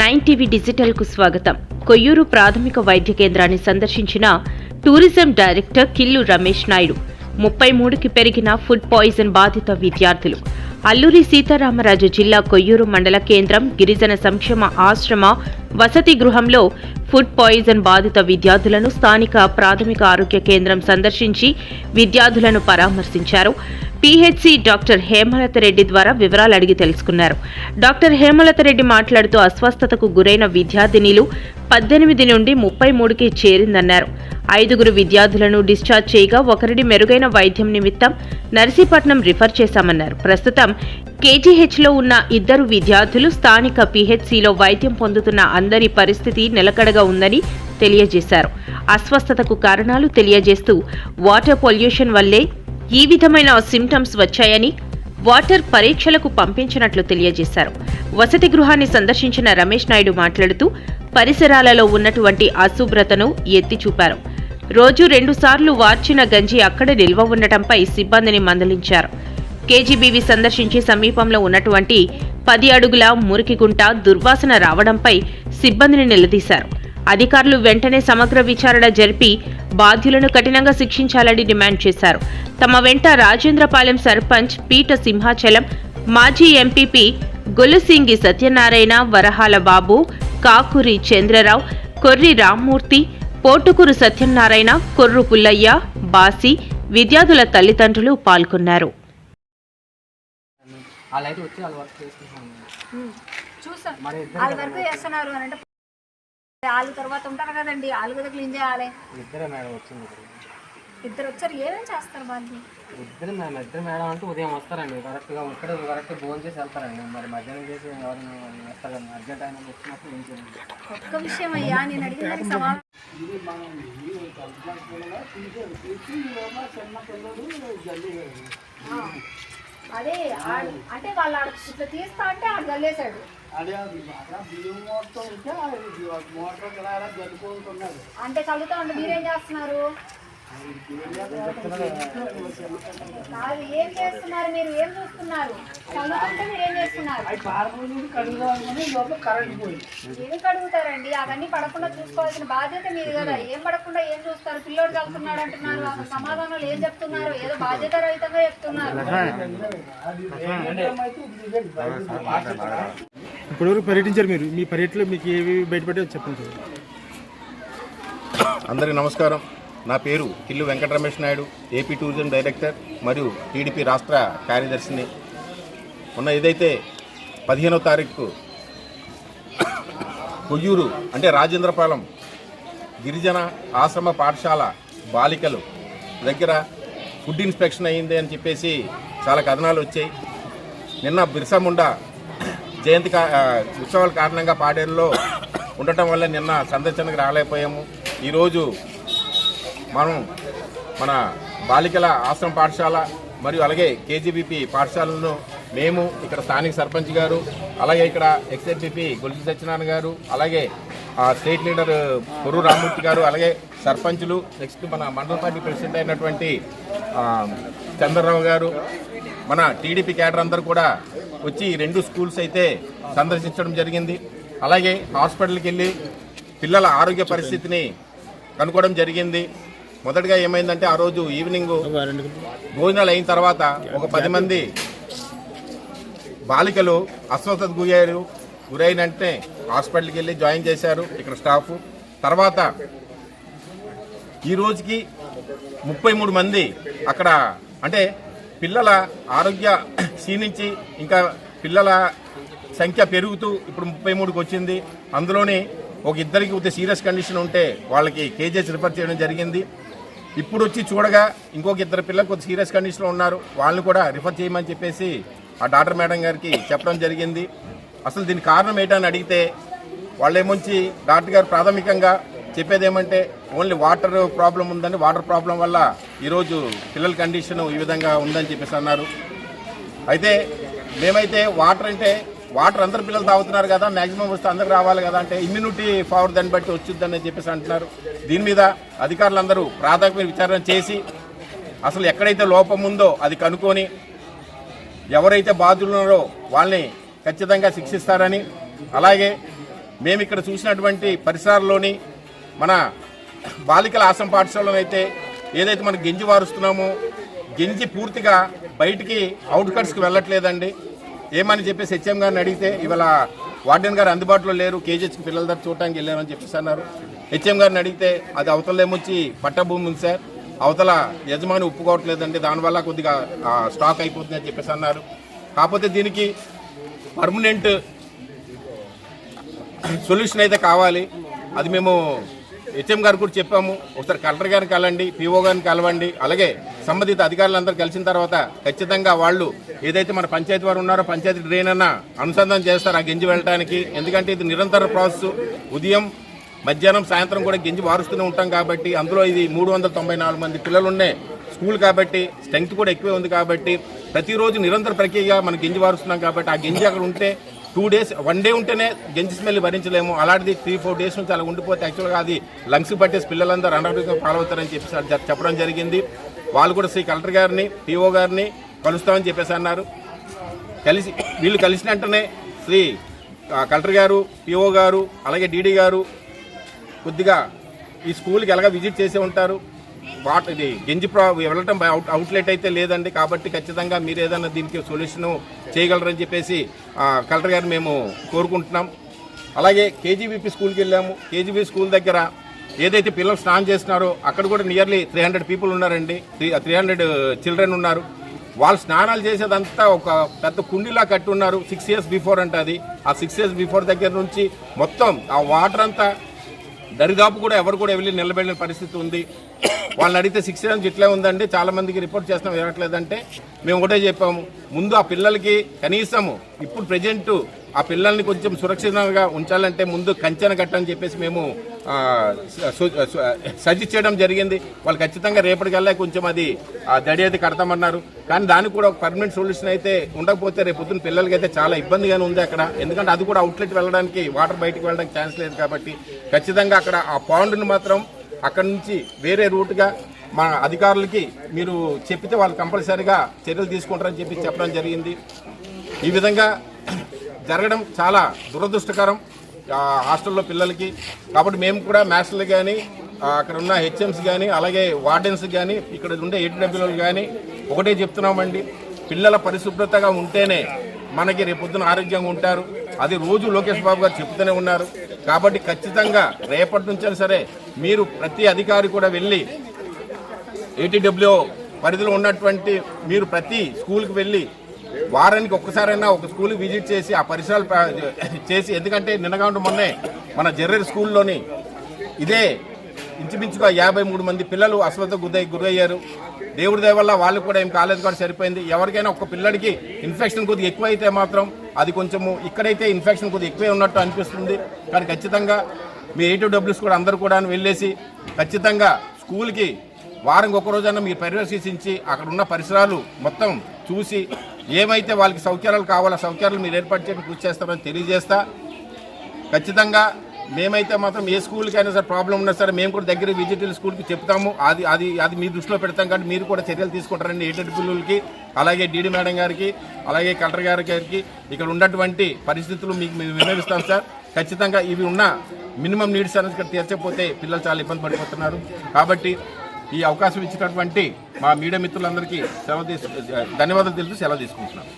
Nine TV డిజిటల్కు స్వాగతం. కొయ్యూరు ప్రాథమిక వైద్య కేంద్రాన్ని సందర్శించిన టూరిజం డైరెక్టర్ కిల్లు రమేష్ నాయుడు ముప్పై మూడుకి పెరిగిన ఫుడ్ పాయిజన్ బాధిత విద్యార్థులు. అల్లూరి సీతారామరాజు జిల్లా కొయ్యూరు మండల కేంద్రం గిరిజన సంక్షేమ ఆశ్రమ వసతి గృహంలో ఫుడ్ పాయిజన్ బాధిత విద్యార్థులను స్థానిక ప్రాథమిక ఆరోగ్య కేంద్రం సందర్శించి విద్యార్థులను పరామర్శించారు. పిహెచ్సి డాక్టర్ హేమలత రెడ్డి ద్వారా వివరాలు అడిగి తెలుసుకున్నారు. డాక్టర్ హేమలత రెడ్డి మాట్లాడుతూ అస్వస్థతకు గురైన విద్యార్థినిలు పద్దెనిమిది నుండి ముప్పై మూడుకి చేరిందన్నారు. ఐదుగురు విద్యార్థులను డిశ్చార్జ్ చేయగా ఒకరిని మెరుగైన వైద్యం నిమిత్తం నర్సీపట్నం రిఫర్ చేశామన్నారు. ప్రస్తుతం కేజీహెచ్లో ఉన్న ఇద్దరు విద్యార్థులు స్థానిక పిహెచ్సిలో వైద్యం పొందుతున్న అందరి పరిస్థితి నిలకడగా ఉందని తెలియజేశారు. అస్వస్థతకు కారణాలు తెలియజేస్తూ వాటర్ పొల్యూషన్ వల్లే ఈ విధమైన సిమ్టమ్స్ వచ్చాయని వాటర్ పరీక్షలకు పంపించినట్లు తెలియజేశారు. వసతి గృహాన్ని సందర్శించిన రమేష్ నాయుడు మాట్లాడుతూ పరిసరాలలో ఉన్నటువంటి అశుభ్రతను ఎత్తి చూపారు రోజు రెండుసార్లు వార్చిన గంజి అక్కడ నిల్వ ఉండటంపై సిబ్బందిని మందలించారు. కేజీబీవీ సందర్శించి సమీపంలో ఉన్నటువంటి పది అడుగుల మురికిగుంట దుర్వాసన రావడంపై సిబ్బందిని నిలదీశారు. అధికారులు వెంటనే సమగ్ర విచారణ జరిపి బాధ్యులను కఠినంగా శిక్షించాలని డిమాండ్ చేశారు. తమ వెంట రాజేంద్రపాలెం సర్పంచ్ పీట సింహాచలం మాజీ ఎంపీపీ గొలుసింగి సత్యనారాయణ వరహాల బాబు కాకురి చంద్రరావు కొర్రి రామ్మూర్తి పోటుకూరు సత్యనారాయణ కొర్రు పుల్లయ్య బాసి విద్యార్థుల తల్లిదండ్రులు పాల్గొన్నారు. వాళ్ళైతే వచ్చి వాళ్ళ వర్క్ చేసుకుంటాను చూసాను మరి ఇద్దరు వాళ్ళ వరకు చేస్తున్నారు అని అంటే వాళ్ళు తర్వాత ఉంటారు కదండి వాళ్ళు కదా క్లీన్ చేయాలి. ఇద్దరే మేడం వచ్చింది ఇప్పుడు ఇద్దరు వచ్చారు ఏమేమి చేస్తారు వాళ్ళు ఇద్దరు మేడం ఇద్దరు మేడం అంటే ఉదయం వస్తారండి కరెక్ట్గా ఇక్కడ కరెక్ట్ భోజనం చేసి వెళ్తారండి. మరి మధ్యాహ్నం చేసి ఎవరైనా వస్తారండి అర్జెంట్ అయినా వచ్చినప్పుడు ఏం చేయండి ఒక్క విషయం అయ్యా నేను అడిగిన దానికి సమాధానం ఆ, అదే అంటే వాళ్ళు ఇట్లా తీస్తా అంటే ఆడు చల్లేశాడు అంటే చల్లుతా ఉంటే మీరేం చేస్తున్నారు? ఏం చేస్తున్నారు? మీరు ఏం చూస్తున్నారు? మీరు ఏం చేస్తున్నారు? ఎందుకు అడుగుతారండి అవన్నీ పడకుండా చూసుకోవాల్సిన బాధ్యత మీది కదా. ఏం పడకుండా ఏం చూస్తారు? పిల్లోడు చదువుతున్నాడు అంటున్నారు. అసలు సమాధానాలు ఏం చెప్తున్నారు? ఏదో బాధ్యత రహితంగా చెప్తున్నారు ఇప్పటివరకు పర్యటించారు మీరు? మీ పర్యటనలో మీకు ఏవి బయటపడే చెప్పండి అందరికీ నమస్కారం. నా పేరు Killu Venkata Ramesh Naidu AP tourism director మరియు టీడీపీ రాష్ట్ర కార్యదర్శిని. మొన్న ఏదైతే పదిహేనో తారీఖు కొయ్యూరు అంటే రాజేంద్రపాలెం గిరిజన ఆశ్రమ పాఠశాల బాలికలు దగ్గర ఫుడ్ ఇన్స్పెక్షన్ అయ్యింది అని చెప్పేసి చాలా కథనాలు వచ్చాయి. నిన్న బిర్సా ముండా జయంతి ఉత్సవాల కారణంగా పాడేరులో ఉండటం వల్ల నిన్న సందర్శనకు రాలేకపోయాము. ఈరోజు మనం మన బాలికల ఆశ్రమ పాఠశాల మరియు అలాగే కేజీబీపీ పాఠశాలను మేము ఇక్కడ స్థానిక సర్పంచ్ గారు అలాగే ఇక్కడ ఎక్స్ఎఫ్బిపి గొలుసు సత్యనారాయణ గారు అలాగే స్టేట్ లీడర్ పొరు రామ్మూర్తి గారు అలాగే సర్పంచులు నెక్స్ట్ మన మండల పార్టీ ప్రెసిడెంట్ అయినటువంటి చంద్రరావు గారు మన టీడీపీ క్యాడర్ అందరూ కూడా వచ్చి రెండు స్కూల్స్ అయితే సందర్శించడం జరిగింది. అలాగే హాస్పిటల్కి వెళ్ళి పిల్లల ఆరోగ్య పరిస్థితిని కనుక్కోవడం జరిగింది. మొదటగా ఏమైందంటే ఆ రోజు ఈవినింగ్ భోజనాలు అయిన తర్వాత ఒక పది మంది బాలికలు అస్వస్థత గురయ్యారు. గురైన వెంటనే హాస్పిటల్కి వెళ్ళి జాయిన్ చేశారు ఇక్కడ స్టాఫ్. తర్వాత ఈ రోజుకి ముప్పై మూడు మంది అక్కడ అంటే పిల్లల ఆరోగ్య క్షీణించి ఇంకా పిల్లల సంఖ్య పెరుగుతూ ఇప్పుడు ముప్పై మూడుకి వచ్చింది. అందులోనే ఒక ఇద్దరికి సీరియస్ కండిషన్ ఉంటే వాళ్ళకి కేజీహెచ్ రిఫర్ చేయడం జరిగింది. ఇప్పుడు వచ్చి చూడగా ఇంకొక ఇద్దరు పిల్లలు కొద్ది సీరియస్ కండిషన్లో ఉన్నారు. వాళ్ళని కూడా రిఫర్ చేయమని చెప్పేసి ఆ డాక్టర్ మేడం గారికి చెప్పడం జరిగింది. అసలు దీని కారణం ఏంటని అడిగితే వాళ్ళేమొచ్చి డాక్టర్ గారు ప్రాథమికంగా చెప్పేది ఏమంటే ఓన్లీ వాటర్ ప్రాబ్లం ఉందని వాటర్ ప్రాబ్లం వల్ల ఈరోజు పిల్లల కండిషన్ ఈ విధంగా ఉందని చెప్పేసి అన్నారు. అయితే మేమైతే వాటర్ అంటే వాటర్ అందరు పిల్లలు తాగుతున్నారు కదా మ్యాక్సిమం వస్తే అందరికి రావాలి కదా అంటే ఇమ్యూనిటీ పవర్ దాన్ని బట్టి వచ్చిందని చెప్పేసి అంటున్నారు. దీని మీద అధికారులందరూ ప్రాథమిక విచారణ చేసి అసలు ఎక్కడైతే లోపం ఉందో అది కనుక్కొని ఎవరైతే బాధ్యులు ఉన్నారో వాళ్ళని ఖచ్చితంగా శిక్షిస్తారని అలాగే మేము ఇక్కడ చూసినటువంటి పరిసరాల్లోని మన బాలికల ఆశ్రమ పాఠశాలలో అయితే ఏదైతే మనం గెంజి వారుస్తున్నామో గెంజి పూర్తిగా బయటికి అవుట్కట్స్కి వెళ్ళట్లేదండి. ఏమని చెప్పేసి హెచ్ఎం గారిని అడిగితే ఇవాళ వార్డెన్ గారు అందుబాటులో లేరు కేజీహెచ్కి పిల్లల దగ్గర చూడటానికి వెళ్ళారని చెప్పేసి అన్నారు. హెచ్ఎం గారిని అడిగితే అది అవతలేమొచ్చి పట్టభూమి ఉంది సార్. అవతల యజమాని ఒప్పుకోవట్లేదండి. దానివల్ల కొద్దిగా స్టాక్ అయిపోతుంది అని చెప్పేసి అన్నారు. కాకపోతే దీనికి పర్మనెంట్ సొల్యూషన్ అయితే కావాలి. అది మేము హెచ్ఎం గారు కూడా చెప్పాము. ఒకసారి కలెక్టర్ గారిని కలవండి పీఓ గారిని కలవండి. అలాగే సంబంధిత అధికారులందరూ కలిసిన తర్వాత ఖచ్చితంగా వాళ్ళు ఏదైతే మన పంచాయతీ వారు ఉన్నారో పంచాయతీ డ్రైన్ అన్న అనుసంధానం చేస్తారు ఆ గింజి వెళ్ళడానికి ఎందుకంటే ఇది నిరంతర ప్రాసెస్. ఉదయం మధ్యాహ్నం సాయంత్రం కూడా గింజి వారుస్తూనే ఉంటాం కాబట్టి అందులో ఇది మూడు వందల తొంభై నాలుగు మంది పిల్లలు స్కూల్ కాబట్టి స్ట్రెంగ్త్ కూడా ఎక్కువే ఉంది కాబట్టి ప్రతిరోజు నిరంతర ప్రక్రియగా మనం గింజి వారుస్తున్నాం కాబట్టి ఆ గింజి అక్కడ ఉంటే టూ డేస్ వన్ డే ఉంటేనే గెంజి స్మెల్ భరించలేము. అలాంటిది త్రీ ఫోర్ డేస్ నుంచి అలా ఉండిపోతే యాక్చువల్గా అది లంగ్స్ పట్టేసి పిల్లలందరూ అనారోగ్యంగా పాలవుతారని చెప్పి చెప్పడం జరిగింది. వాళ్ళు కూడా శ్రీ కలెక్టర్ గారిని పిఓ గారిని కలుస్తామని చెప్పేసి అన్నారు. కలిసి వీళ్ళు కలిసిన వెంటనే శ్రీ కలెక్టర్ గారు పిఓ గారు అలాగే డీడీ గారు కొద్దిగా ఈ స్కూల్కి ఎలాగ విజిట్ చేసే ఉంటారు. వాట్ ఇది గెంజి ప్రా వెళ్ళటం అవుట్ అవుట్లెట్ అయితే లేదండి. కాబట్టి ఖచ్చితంగా మీరు ఏదైనా దీనికి సొల్యూషన్ చేయగలరని చెప్పేసి ఆ, కలెక్టర్ గారిని మేము కోరుకుంటున్నాం. అలాగే కేజీబీపీ స్కూల్కి వెళ్ళాము. కేజీబీ స్కూల్ దగ్గర ఏదైతే పిల్లలు స్నానం చేస్తున్నారో అక్కడ కూడా నియర్లీ త్రీ హండ్రెడ్ పీపుల్ ఉన్నారండి. త్రీ త్రీ హండ్రెడ్ చిల్డ్రన్ ఉన్నారు. వాళ్ళు స్నానాలు చేసేదంతా ఒక పెద్ద కుండీలా కట్టి ఉన్నారు. సిక్స్ ఇయర్స్ బిఫోర్ అంటే అది. ఆ సిక్స్ ఇయర్స్ బిఫోర్ దగ్గర నుంచి మొత్తం ఆ వాటర్ అంతా దరిదాపు కూడా ఎవరు కూడా వెళ్ళి నిలబడిన పరిస్థితి ఉంది. వాళ్ళని అడిగితే సిక్స్ ఇయర్స్ ఇట్లే ఉందండి. చాలామందికి రిపోర్ట్ చేస్తాం ఇవ్వట్లేదంటే మేము ఒకటే చెప్పాము ముందు ఆ పిల్లలకి కనీసము ఇప్పుడు ప్రజెంటు ఆ పిల్లల్ని కొంచెం సురక్షితంగా ఉంచాలంటే ముందు కంచెన కట్టని చెప్పేసి మేము సజెస్ట్ చేయడం జరిగింది. వాళ్ళు ఖచ్చితంగా రేపటికల్లా కొంచెం అది దడి అయితే కడతామన్నారు. కానీ దానికి కూడా ఒక పర్మనెంట్ సొల్యూషన్ అయితే ఉండకపోతే రేపు పొద్దున్న పిల్లలకి అయితే చాలా ఇబ్బందిగానే ఉంది అక్కడ. ఎందుకంటే అది కూడా అవుట్లెట్ వెళ్ళడానికి వాటర్ బయటకు వెళ్ళడానికి ఛాన్స్ లేదు కాబట్టి ఖచ్చితంగా అక్కడ ఆ పాండ్ని మాత్రం అక్కడ నుంచి వేరే రూట్గా మా అధికారులకి మీరు చెప్పితే వాళ్ళు కంపల్సరీగా చర్యలు తీసుకుంటారని చెప్పి చెప్పడం జరిగింది. ఈ విధంగా జరగడం చాలా దురదృష్టకరం హాస్టల్లో పిల్లలకి. కాబట్టి మేము కూడా మాస్టర్లు కానీ అక్కడ ఉన్న హెచ్ఎంస్ కానీ అలాగే వార్డెన్స్ కానీ ఇక్కడ ఉండే ఏటీడబ్ల్యూలు కానీ ఒకటే చెప్తున్నామండి. పిల్లల పరిశుభ్రతగా ఉంటేనే మనకి రేపొద్దున ఆరోగ్యంగా ఉంటారు. అది రోజు లోకేష్ బాబు గారు చెప్తూనే ఉన్నారు. కాబట్టి ఖచ్చితంగా రేపటి నుంచైనా సరే మీరు ప్రతి అధికారి కూడా వెళ్ళి ఏటీడబ్ల్యూ పరిధిలో ఉన్నటువంటి మీరు ప్రతి స్కూల్కి వెళ్ళి వారానికి ఒక్కసారైనా ఒక స్కూల్కి విజిట్ చేసి ఆ పరిసరాలు చేసి ఎందుకంటే నిన్నగాండు మొన్నే మన జర్రర్ స్కూల్లోని ఇదే ఇంచుమించుగా యాభై మూడు మంది పిల్లలు అశ్వత గురై గురయ్యారు. దేవుడి దయ వల్ల వాళ్ళు కూడా ఏం కాలేదు కూడా సరిపోయింది. ఎవరికైనా ఒక పిల్లడికి ఇన్ఫెక్షన్ కొద్దిగా ఎక్కువ అయితే మాత్రం అది కొంచెము ఇక్కడైతే ఇన్ఫెక్షన్ కొద్దిగా ఎక్కువే ఉన్నట్టు అనిపిస్తుంది. కానీ ఖచ్చితంగా మీ ఎయిటీ డబ్ల్యూస్ కూడా అందరూ కూడా వెళ్ళేసి ఖచ్చితంగా స్కూల్కి వారం ఒక రోజైనా మీరు పర్యవేక్షించి అక్కడ ఉన్న పరిసరాలు మొత్తం చూసి ఏమైతే వాళ్ళకి సౌకర్యాలు కావాలో సౌకర్యాలు మీరు ఏర్పాటు చేయడానికి కృషి చేస్తారని తెలియజేస్తా. ఖచ్చితంగా మేమైతే మాత్రం ఏ స్కూల్కి అయినా సరే ప్రాబ్లం ఉన్నా సరే మేము కూడా దగ్గర విజిటల్ స్కూల్కి చెప్తాము. అది అది అది మీ దృష్టిలో పెడతాం కాబట్టి మీరు కూడా చర్యలు తీసుకుంటారండి ఏటెడ్ పిల్లలకి అలాగే డీడీ మేడం గారికి అలాగే కలెక్టర్ గారి గారికి ఇక్కడ ఉన్నటువంటి పరిస్థితులు మీకు మేము విన్నవిస్తాం సార్. ఖచ్చితంగా ఇవి ఉన్న మినిమం నీడ్స్ అనేది ఇక్కడ తీర్చకపోతే పిల్లలు చాలా ఇబ్బంది పడిపోతున్నారు. కాబట్టి ఈ అవకాశం ఇచ్చినటువంటి మా మీడియా మిత్రులందరికీ సెలవు తీసు ధన్యవాదాలు తెలుసు సెలవు తీసుకుంటున్నాను.